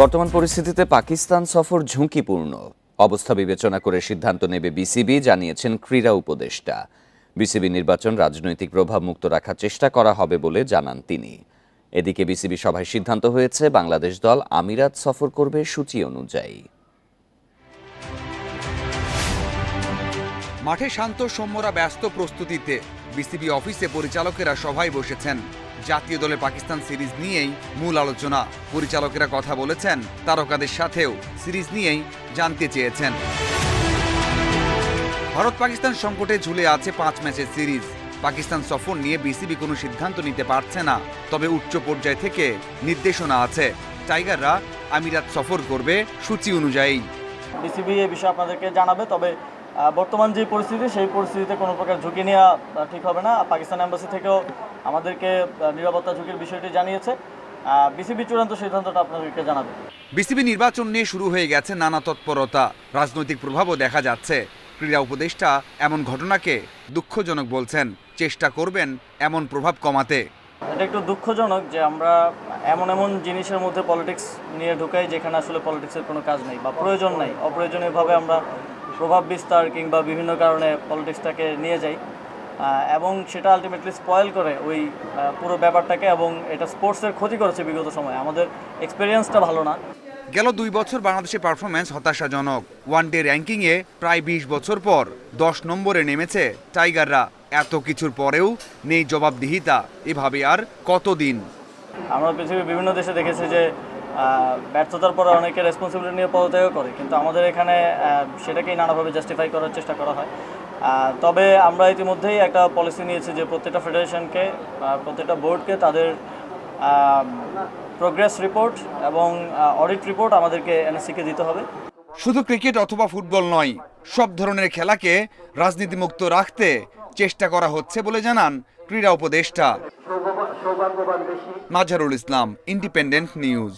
বর্তমান পরিস্থিতিতে পাকিস্তান সফর ঝুঁকিপূর্ণ। অবস্থা বিবেচনা করে সিদ্ধান্ত নেবে বিসিবি, জানিয়েছেন ক্রীড়া উপদেষ্টা। বিসিবি নির্বাচন রাজনৈতিক প্রভাব মুক্ত রাখার চেষ্টা করা হবে বলে জানান তিনি। এদিকে বিসিবি সভায় সিদ্ধান্ত হয়েছে, বাংলাদেশ দল আমিরাত সফর করবে সূচি অনুযায়ী। মাঠে শান্ত সৌম্যরা ব্যস্ত প্রস্তুতিতে। বিসিবি অফিসে পরিচালকেরা সভায় বসেছেন। জাতীয় দলে পাকিস্তান সিরিজ নিয়েই মূল আলোচনা। পরিচালকেরা কথা বলেছেন, তারকাদের সাথেও সিরিজ নিয়েই জানতে চেয়েছেন। ভারত পাকিস্তান সংকটে ঝুলে আছে পাঁচ ম্যাচের সিরিজ। পাকিস্তান সফর নিয়ে বিসিবি কোনো সিদ্ধান্ত নিতে পারছে না। তবে উচ্চ পর্যায় থেকে নির্দেশনা আছে। টাইগাররা আমিরাত সফর করবে সূচি অনুযায়ী। বিসিবি এই বিষয়ে আপনাদেরকে জানাবে, তবে বর্তমান যে পরিস্থিতি সেই পরিস্থিতিতে কোনো প্রকার ঝুঁকি নেওয়া ঠিক হবে না। পাকিস্তান এম্বাসি থেকেও আমাদেরকে নিরাপত্তা ঝুঁকির বিষয়টি জানিয়েছে। বিসিবি চূড়ান্ত সিদ্ধান্তটা আপনাদেরকে জানাবে। বিসিবি নির্বাচন নিয়ে শুরু হয়ে গেছে নানা তৎপরতা। রাজনৈতিক প্রভাবও দেখা যাচ্ছে। ক্রীড়া উপদেষ্টা এমন ঘটনাকে দুঃখজনক বলছেন। চেষ্টা করবেন এমন প্রভাব কমাতে। এটা একটু দুঃখজনক যে আমরা এমন এমন জিনিসের মধ্যে পলিটিক্স নিয়ে ঢুকাই যেখানে আসলে পলিটিক্সের কোনো কাজ নেই বা প্রয়োজন নেই। অপ্রয়োজনীয়ভাবে আমরা প্রভাব বিস্তার কিংবা বিভিন্ন কারণে পলিটিক্সটাকে নিয়ে যাই এবং সেটা আলটিমেটলি স্পয়েল করে ওই পুরো ব্যাপারটাকে এবং এটা স্পোর্টসের ক্ষতি করেছে বিগত সময়ে। আমাদের এক্সপিরিয়েন্সটা ভালো না। গেল দুই বছর বাংলাদেশের পারফরমেন্স হতাশাজনক। ওয়ান ডে র্যাঙ্কিংয়ে প্রায় বিশ বছর পর দশ নম্বরে নেমেছে টাইগাররা এত কিছুর পরেও নেই জবাবদিহিতা। এভাবে আর কতদিন? আমরা পৃথিবীর বিভিন্ন দেশে দেখেছি যে ব্যর্থতার পরে অনেকে রেসপন্সিবিলিটি নিয়ে পদত্যাগ করে, কিন্তু আমাদের এখানে সেটাকেই নানাভাবে জাস্টিফাই করার চেষ্টা করা হয়। তবে আমরা ইতিমধ্যেই একটা পলিসি নিয়েছি যে প্রত্যেকটা ফেডারেশনকে প্রত্যেকটা বোর্ডকে তাদের প্রোগ্রেস রিপোর্ট এবং অডিট রিপোর্ট আমাদেরকে এনএসসিকে দিতে হবে। শুধু ক্রিকেট অথবা ফুটবল নয়, সব ধরনের খেলাকে রাজনীতিমুক্ত রাখতে চেষ্টা করা হচ্ছে বলে জানান ক্রীড়া উপদেষ্টা। নাজারুল ইসলাম ইন্ডিপেন্ডেন্ট নিউজ